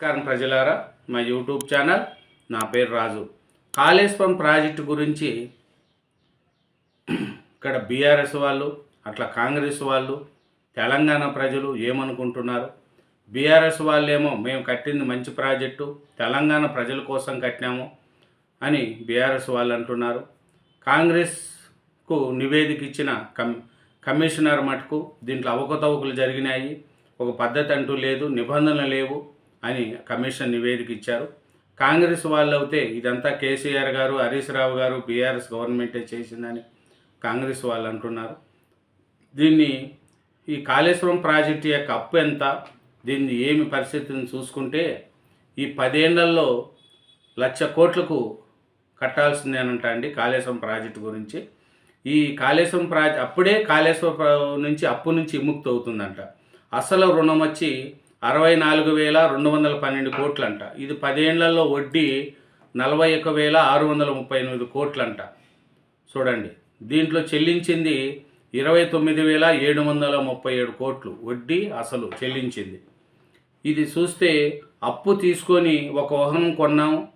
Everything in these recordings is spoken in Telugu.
నమస్కారం ప్రజలారా. మా యూట్యూబ్ ఛానల్ నా పేరు రాజు. కాళేశ్వరం ప్రాజెక్టు గురించి ఇక్కడ బీఆర్ఎస్ వాళ్ళు అట్లా కాంగ్రెస్ వాళ్ళు తెలంగాణ ప్రజలు ఏమనుకుంటున్నారు? బీఆర్ఎస్ వాళ్ళేమో మేము కట్టింది మంచి ప్రాజెక్టు తెలంగాణ ప్రజల కోసం కట్టినాము అని బీఆర్ఎస్ వాళ్ళు అంటున్నారు. కాంగ్రెస్కు నివేదిక ఇచ్చిన కమ్ కమిషనర్ మటుకు దీంట్లో అవకతవకలు జరిగినాయి. ఒక పద్ధతి అంటూ లేదు నిబంధనలు లేవు. అని కమిషన్ నివేదిక ఇచ్చారు. కాంగ్రెస్ వాళ్ళు అయితే ఇదంతా కేసీఆర్ గారు హరీష్ రావు గారు బీఆర్ఎస్ గవర్నమెంటే చేసిందని కాంగ్రెస్ వాళ్ళు అంటున్నారు. దీన్ని ఈ కాళేశ్వరం ప్రాజెక్టు యొక్క అప్పు ఎంత? దీన్ని ఏమి పరిస్థితిని చూసుకుంటే ఈ పదేళ్ళలో లక్ష కోట్లకు కట్టాల్సిందేనంట అండి కాళేశ్వరం ప్రాజెక్టు గురించి. ఈ కాళేశ్వరం ప్రాజెక్ట్ అప్పుడే కాళేశ్వరం నుంచి అప్పు నుంచి విముక్తి అవుతుందంట. అసలు రుణం వచ్చి అరవై నాలుగు వేల రెండు వందల పన్నెండు కోట్లంట. ఇది పదేళ్ళలో వడ్డీ నలభై ఒక వేల ఆరు వందల ముప్పై ఎనిమిది కోట్లంట. చూడండి. దీంట్లో చెల్లించింది ఇరవై తొమ్మిది వేల ఏడు వందల ముప్పై ఏడు కోట్లు వడ్డీ అసలు చెల్లించింది. ఇది చూస్తే అప్పు తీసుకొని ఒక వాహనం కొన్నాం.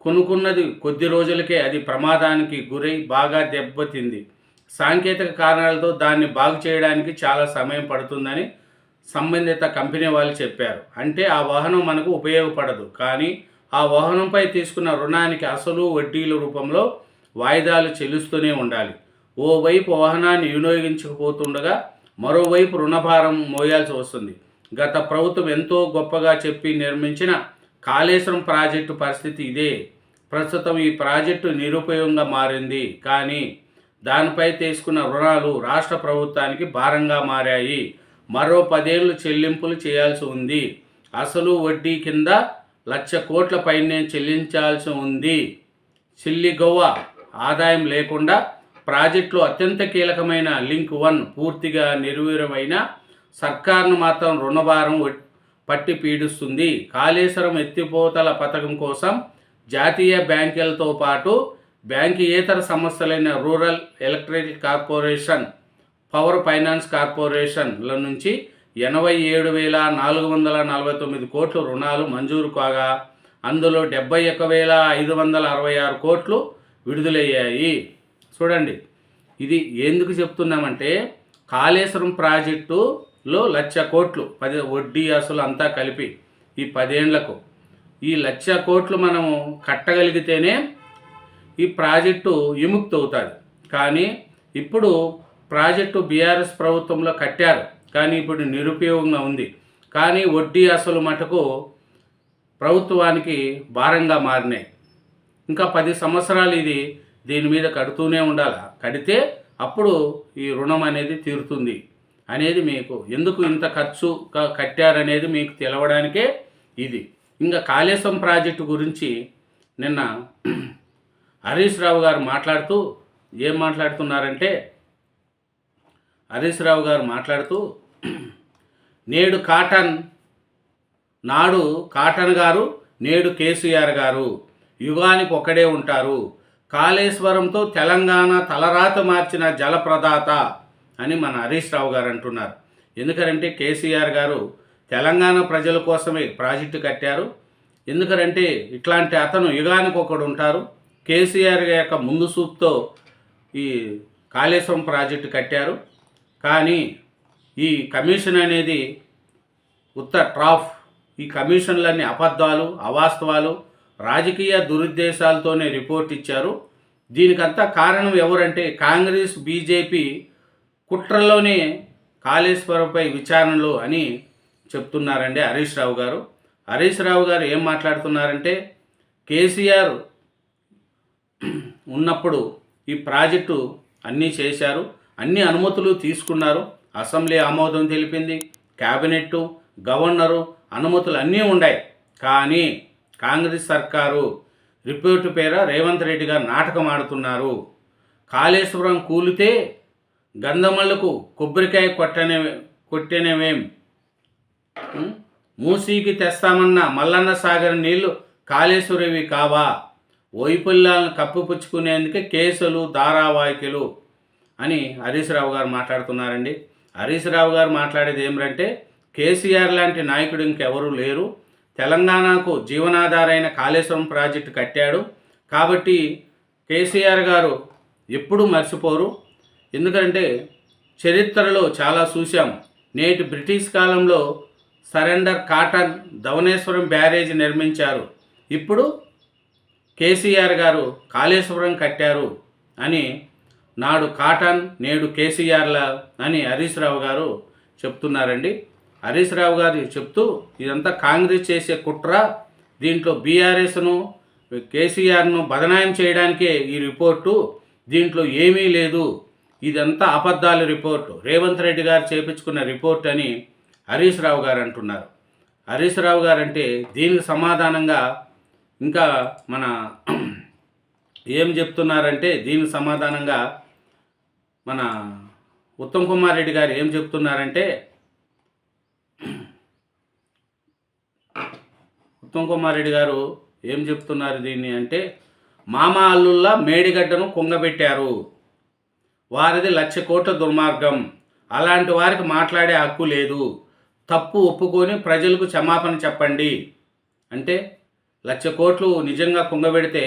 కొనుక్కున్నది కొద్ది రోజులకే అది ప్రమాదానికి గురై బాగా దెబ్బతింది. సాంకేతిక కారణాలతో దాన్ని బాగు చేయడానికి చాలా సమయం పడుతుందని సంబంధిత కంపెనీ వాళ్ళు చెప్పారు. అంటే ఆ వాహనం మనకు ఉపయోగపడదు. కానీ ఆ వాహనంపై తీసుకున్న రుణానికి అసలు వడ్డీల రూపంలో వాయిదాలు చెల్లిస్తూనే ఉండాలి. ఓవైపు వాహనాన్ని వినియోగించకపోతుండగా మరోవైపు రుణభారం మోయాల్సి వస్తుంది. గత ప్రభుత్వం ఎంతో గొప్పగా చెప్పి నిర్మించిన కాళేశ్వరం ప్రాజెక్టు పరిస్థితి ఇదే. ప్రస్తుతం ఈ ప్రాజెక్టు నిరుపయోగంగా మారింది. కానీ దానిపై తీసుకున్న రుణాలు రాష్ట్ర ప్రభుత్వానికి భారంగా మారాయి. మరో పదేళ్ళు చెల్లింపులు చేయాల్సి ఉంది. అసలు వడ్డీ కింద లక్ష కోట్ల పైనే చెల్లించాల్సి ఉంది. చిల్లిగొవ్వ ఆదాయం లేకుండా ప్రాజెక్టులో అత్యంత కీలకమైన లింక్ వన్ పూర్తిగా నిర్వీర్యమైన సర్కార్ను మాత్రం రుణభారం పట్టి పీడిస్తుంది. కాళేశ్వరం ఎత్తిపోతల పథకం కోసం జాతీయ బ్యాంకులతో పాటు బ్యాంకియేతర సంస్థలైన rural electric corporation power finance కార్పొరేషన్ల నుంచి ఎనభై ఏడు వేల నాలుగు వందల నలభై తొమ్మిది కోట్లు రుణాలు మంజూరు కాగా అందులో డెబ్బై ఒక్క వేల ఐదు వందల అరవై ఆరు కోట్లు విడుదలయ్యాయి. చూడండి ఇది ఎందుకు చెప్తున్నామంటే కాళేశ్వరం ప్రాజెక్టులో లక్ష కోట్లు పది వడ్డీ అసలు అంతా కలిపి ఈ పదేండ్లకు. ఈ లక్ష కోట్లు మనము కట్టగలిగితేనే ఈ ప్రాజెక్టు విముక్తి అవుతుంది కానీ ఇప్పుడు ప్రాజెక్టు బీఆర్ఎస్ ప్రభుత్వంలో కట్టారు. కానీ ఇప్పుడు నిరుపయోగంగా ఉంది. కానీ వడ్డీ అసలు మటుకు ప్రభుత్వానికి భారంగా మారినాయి. ఇంకా పది సంవత్సరాలు ఇది దీని మీద కడుతూనే ఉండాలి? కడితే అప్పుడు ఈ రుణం అనేది తీరుతుంది అనేది మీకు ఎందుకు ఇంత ఖర్చు కట్టారనేది మీకు తెలవడానికే ఇది. ఇంకా కాళేశ్వరం ప్రాజెక్టు గురించి నిన్న హరీష్ రావు గారు మాట్లాడుతూ ఏం మాట్లాడుతున్నారంటే హరీశ్రావు గారు మాట్లాడుతూ నేడు కాటన్ నాడు కాటన్ గారు నేడు కేసీఆర్ గారు యుగానికి ఒకడే ఉంటారు. కాళేశ్వరంతో తెలంగాణ తలరాత మార్చిన జలప్రదాత అని మన హరీష్ రావు గారు అంటున్నారు. ఎందుకంటే కేసీఆర్ గారు తెలంగాణ ప్రజల కోసమే ప్రాజెక్టు కట్టారు. ఎందుకంటే ఇట్లాంటి అతను యుగానికి ఒకడు ఉంటారు. కేసీఆర్ యొక్క ముందు చూపుతో ఈ కాళేశ్వరం ప్రాజెక్టు కట్టారు. కానీ ఈ కమిషన్ అనేది ఉత్త ట్రాఫ్. ఈ కమిషన్లన్నీ అబద్ధాలు అవాస్తవాలు రాజకీయ దురుద్దేశాలతోనే రిపోర్ట్ ఇచ్చారు. దీనికంతా కారణం ఎవరంటే కాంగ్రెస్ బీజేపీ కుట్రలోనే కాళేశ్వరంపై విచారణలు అని చెప్తున్నారండి హరీష్ రావు గారు. హరీష్ రావు గారు ఏం మాట్లాడుతున్నారంటే కేసీఆర్ ఉన్నప్పుడు ఈ ప్రాజెక్టు అన్నీ చేశారు. అన్ని అనుమతులు తీసుకున్నారు. అసెంబ్లీ ఆమోదం తెలిపింది. క్యాబినెట్టు గవర్నరు అనుమతులు అన్నీ ఉన్నాయి కానీ కాంగ్రెస్ సర్కారు రిపోర్టు పేర రేవంత్ రెడ్డి గారు నాటకం ఆడుతున్నారు. కాళేశ్వరం కూలితే గంధమల్లకు కొబ్బరికాయ కొట్టనే కొట్టనేవేం మూసీకి తెస్తామన్న మల్లన్న సాగర్ నీళ్ళు కాళేశ్వరవి కావా? వైఫల్యాలను కప్పిపుచ్చుకునేందుకే కేసులు ధారావాహికలు అని హరీష్ రావు గారు మాట్లాడుతున్నారండి. హరీష్ రావు గారు మాట్లాడేది ఏమిటంటే కేసీఆర్ లాంటి నాయకుడు ఇంకెవరూ లేరు. తెలంగాణకు జీవనాధారైన కాళేశ్వరం ప్రాజెక్టు కట్టాడు. కాబట్టి కేసీఆర్ గారు ఎప్పుడూ మర్చిపోరు. ఎందుకంటే చరిత్రలో చాలా చూశాం. నేటి బ్రిటిష్ కాలంలో సరెండర్ కాటన్ ధవనేశ్వరం బ్యారేజ్ నిర్మించారు. ఇప్పుడు కేసీఆర్ గారు కాళేశ్వరం కట్టారు అని నాడు కాటన్ నేడు కేసీఆర్ల అని హరీష్ రావు గారు చెప్తున్నారండి. హరీష్ రావు గారు చెప్తూ ఇదంతా కాంగ్రెస్ చేసే కుట్ర దీంట్లో బీఆర్ఎస్ను కేసీఆర్ను బదనాయం చేయడానికే ఈ రిపోర్టు దీంట్లో ఏమీ లేదు. ఇదంతా అబద్ధాల రిపోర్టు. రేవంత్ రెడ్డి గారు చేపించుకున్న రిపోర్ట్ అని హరీష్ రావు గారు అంటున్నారు. హరీష్ రావు గారు అంటే దీనికి సమాధానంగా ఇంకా మన ఏం చెప్తున్నారంటే దీని సమాధానంగా మన ఉత్తమ్ కుమార్ రెడ్డి గారు ఏం చెప్తున్నారంటే ఉత్తమ్ కుమార్ రెడ్డి గారు ఏం చెప్తున్నారు దీన్ని అంటే మామ అల్లుల్లా మేడిగడ్డను కుంగబెట్టారు. వారిది లక్ష కోట్ల దుర్మార్గం. అలాంటి వారికి మాట్లాడే హక్కు లేదు. తప్పు ఒప్పుకొని ప్రజలకు క్షమాపణ చెప్పండి. అంటే లక్ష కోట్లు నిజంగా కుంగబెడితే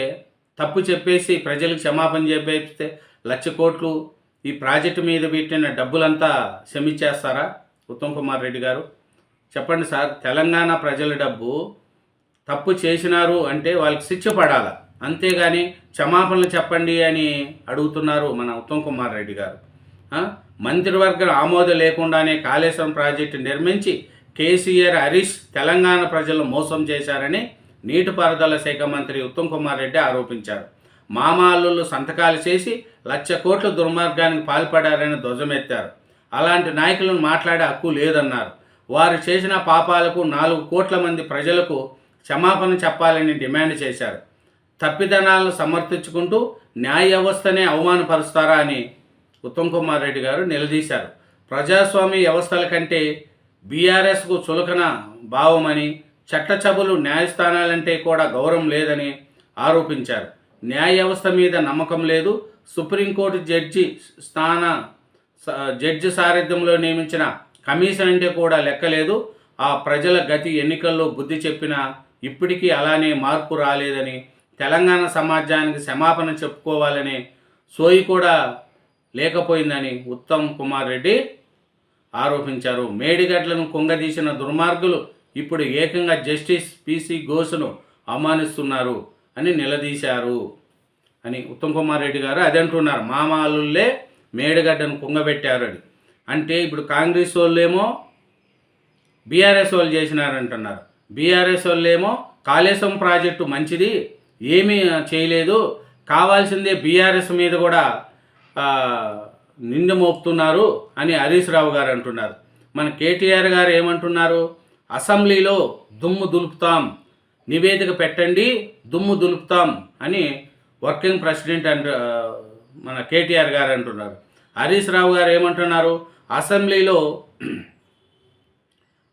తప్పు చెప్పేసి ప్రజలకు క్షమాపణ చెప్పేస్తే లక్ష కోట్లు ఈ ప్రాజెక్టు మీద పెట్టిన డబ్బులంతా క్షమించేస్తారా? ఉత్తమ్ కుమార్ రెడ్డి గారు. చెప్పండి సార్ తెలంగాణ ప్రజల డబ్బు తప్పు చేసినారు అంటే వాళ్ళకి శిక్ష పడాల? అంతేగాని క్షమాపణలు చెప్పండి అని అడుగుతున్నారు మన ఉత్తమ్ కుమార్ రెడ్డి గారు. మంత్రివర్గం ఆమోదం లేకుండానే కాళేశ్వరం ప్రాజెక్టు నిర్మించి కేసీఆర్ హరీష్ తెలంగాణ ప్రజలు మోసం చేశారని నీటిపారుదల శాఖ మంత్రి ఉత్తమ్ కుమార్ రెడ్డి ఆరోపించారు. మామాల్లులు సంతకాలు చేసి లక్ష కోట్ల దుర్మార్గానికి పాల్పడారని ధ్వజమెత్తారు. అలాంటి నాయకులను మాట్లాడే హక్కు లేదన్నారు. వారు చేసిన పాపాలకు నాలుగు కోట్ల మంది ప్రజలకు క్షమాపణ చెప్పాలని డిమాండ్ చేశారు. తప్పిదనాలను సమర్థించుకుంటూ న్యాయ వ్యవస్థనే అవమానపరుస్తారా అని ఉత్తమ్ కుమార్ రెడ్డి గారు నిలదీశారు. ప్రజాస్వామ్య వ్యవస్థల కంటే బీఆర్ఎస్కు చులకన భావమని చట్టచబులు న్యాయస్థానాలంటే కూడా గౌరవం లేదని ఆరోపించారు. న్యాయ వ్యవస్థ మీద నమ్మకం లేదు. సుప్రీంకోర్టు జడ్జి స్థాన స- జడ్జి సారథ్యంలో నియమించిన కమిషన్ అంటే కూడా లెక్కలేదు ఆ ప్రజల గతి ఎన్నికల్లో బుద్ధి చెప్పినా ఇప్పటికీ అలానే మార్పు రాలేదని తెలంగాణ సమాజానికి క్షమాపణ చెప్పుకోవాలనే సోయి కూడా లేకపోయిందని ఉత్తమ్ కుమార్ రెడ్డి ఆరోపించారు. మేడిగడ్లను కుంగదీసిన దుర్మార్గులు ఇప్పుడు ఏకంగా జస్టిస్ పిసి ఘోష్ను అవమానిస్తున్నారు అని నిలదీశారు అని ఉత్తమ్ కుమార్ రెడ్డి గారు అది అంటున్నారు. మామాలుల్లే మేడిగడ్డను కుంగబెట్టారు అని. అంటే ఇప్పుడు కాంగ్రెస్ వాళ్ళేమో బీఆర్ఎస్ వాళ్ళు చేసినారంటున్నారు. బీఆర్ఎస్ వాళ్ళేమో కాళేశ్వరం ప్రాజెక్టు మంచిది ఏమీ చేయలేదు. కావాల్సిందే బీఆర్ఎస్ మీద కూడా నింద మోపుతున్నారు అని హరీష్ రావు గారు అంటున్నారు. మన కేటీఆర్ గారు ఏమంటున్నారు? అసెంబ్లీలో దుమ్ము దులుపుతాం. నివేదిక పెట్టండి దుమ్ము దులుపుతాం అని వర్కింగ్ ప్రెసిడెంట్ అండ్ మన కేటీఆర్ గారు అంటున్నారు. హరీష్ రావు గారు ఏమంటున్నారు? అసెంబ్లీలో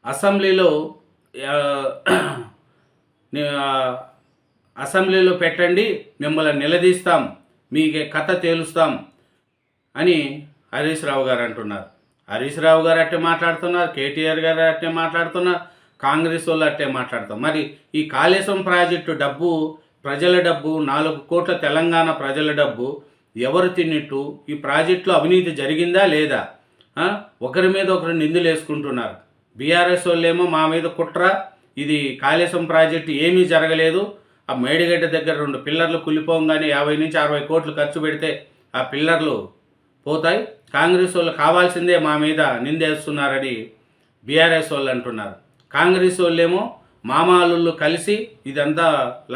అసెంబ్లీలో అసెంబ్లీలో పెట్టండి మిమ్మల్ని నిలదీస్తాం మీ కథ తేలుస్తాం అని హరీష్ రావు గారు అంటున్నారు. హరీష్ రావు గారు అట్టే మాట్లాడుతున్నారు కేటీఆర్ గారు అట్టే మాట్లాడుతున్నారు కాంగ్రెస్ వాళ్ళు అట్టే మాట్లాడుతారు మరి ఈ కాళేశ్వరం ప్రాజెక్టు డబ్బు ప్రజల డబ్బు నాలుగు కోట్ల తెలంగాణ ప్రజల డబ్బు ఎవరు తిన్నట్టు? ఈ ప్రాజెక్టులో అవినీతి జరిగిందా లేదా? ఒకరి మీద ఒకరు నిందులు వేసుకుంటున్నారు. బీఆర్ఎస్ వాళ్ళేమో మా మీద కుట్ర ఇది కాళేశ్వరం ప్రాజెక్టు ఏమీ జరగలేదు. ఆ మేడిగడ్డ దగ్గర రెండు పిల్లర్లు కులిపోగానే యాభై నుంచి అరవై కోట్లు ఖర్చు పెడితే ఆ పిల్లర్లు పోతాయి. కాంగ్రెస్ వాళ్ళు కావాల్సిందే మా మీద నిందేస్తున్నారని బీఆర్ఎస్ వాళ్ళు అంటున్నారు. కాంగ్రెస్ వాళ్ళేమో మామాలు కలిసి ఇదంతా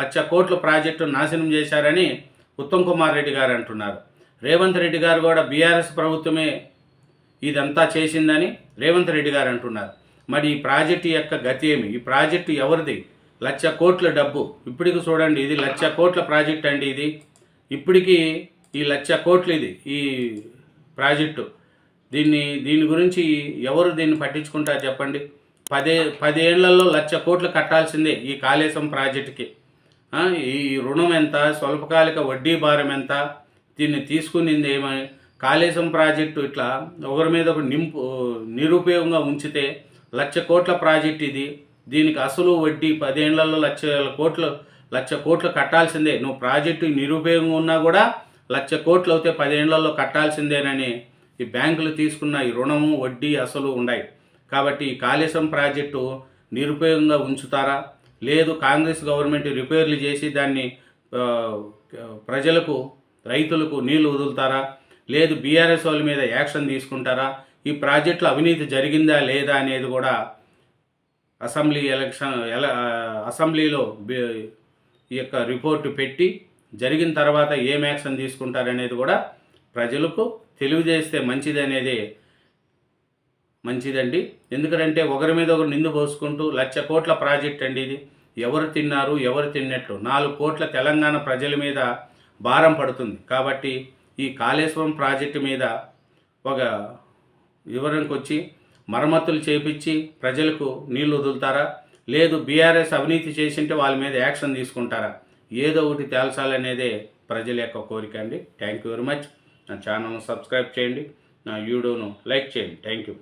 లక్ష కోట్ల ప్రాజెక్టు నాశనం చేశారని ఉత్తమ్ కుమార్ రెడ్డి గారు అంటున్నారు. రేవంత్ రెడ్డి గారు కూడా బీఆర్ఎస్ ప్రభుత్వమే ఇదంతా చేసిందని రేవంత్ రెడ్డి గారు అంటున్నారు. మరి ఈ ప్రాజెక్టు యొక్క గతి ఏమి? ఈ ప్రాజెక్టు ఎవరిది? లక్ష కోట్ల డబ్బు. ఇప్పటికి చూడండి ఇది లక్ష కోట్ల ప్రాజెక్ట్ అండి ఇది. ఇప్పటికీ ఈ లక్ష కోట్లు ఇది. ఈ ప్రాజెక్టు. దీన్ని దీని గురించి ఎవరు దీన్ని పట్టించుకుంటారు చెప్పండి? పదే పదేళ్ళలో లక్ష కోట్లు కట్టాల్సిందే ఈ కాళేశం ప్రాజెక్టుకి. ఈ రుణం ఎంత? స్వల్పకాలిక వడ్డీ భారం ఎంత? దీన్ని తీసుకునింది ఏమని కాళేశం ప్రాజెక్టు ఇట్లా ఒకరి మీద ఒక నింపు నిరుపయోగంగా ఉంచితే లక్ష కోట్ల ప్రాజెక్ట్ ఇది. దీనికి అసలు వడ్డీ పదేళ్ళలో లక్ష కోట్లు లక్ష కోట్లు కట్టాల్సిందే. నువ్వు ప్రాజెక్టు నిరుపయోగంగా ఉన్నా కూడా లక్ష కోట్లు అయితే పదేళ్ళలో కట్టాల్సిందేనని ఈ బ్యాంకులు తీసుకున్న ఈ రుణము వడ్డీ అసలు ఉన్నాయి కాబట్టి ఈ కాళేశ్వరం ప్రాజెక్టు నిరుపయోగంగా ఉంచుతారా? లేదు కాంగ్రెస్ గవర్నమెంట్ రిపేర్లు చేసి దాన్ని ప్రజలకు రైతులకు నీళ్ళు వదులుతారా? లేదు బీఆర్ఎస్ వాళ్ళ మీద యాక్షన్ తీసుకుంటారా? ఈ ప్రాజెక్టులో అవినీతి జరిగిందా లేదా అనేది కూడా అసెంబ్లీ ఎలక్షన్ అసెంబ్లీలో ఈ యొక్క రిపోర్టు పెట్టి జరిగిన తర్వాత ఏం యాక్షన్ తీసుకుంటారనేది కూడా ప్రజలకు తెలియజేస్తే మంచిది అనేది మంచిదండి. ఎందుకంటే ఒకరి మీద ఒకరు నిందు పోసుకుంటూ లక్ష కోట్ల ప్రాజెక్ట్ అండి ఇది. ఎవరు తిన్నారు ఎవరు తిన్నట్లు నాలుగు కోట్ల తెలంగాణ ప్రజల మీద భారం పడుతుంది. కాబట్టి ఈ కాళేశ్వరం ప్రాజెక్టు మీద ఒక వివరణకు వచ్చి మరమ్మతులు చేపించి ప్రజలకు నీళ్ళు వదులుతారా? లేదు బీఆర్ఎస్ అవినీతి చేసింటే వాళ్ళ మీద యాక్షన్ తీసుకుంటారా? ఏదో ఒకటి తేల్చాలనేదే ప్రజల యొక్క కోరిక అండి. థ్యాంక్ యూ వెరీ మచ్ నా ఛానల్ను సబ్స్క్రైబ్ చేయండి. నా వీడియోను లైక్ చేయండి. Thank you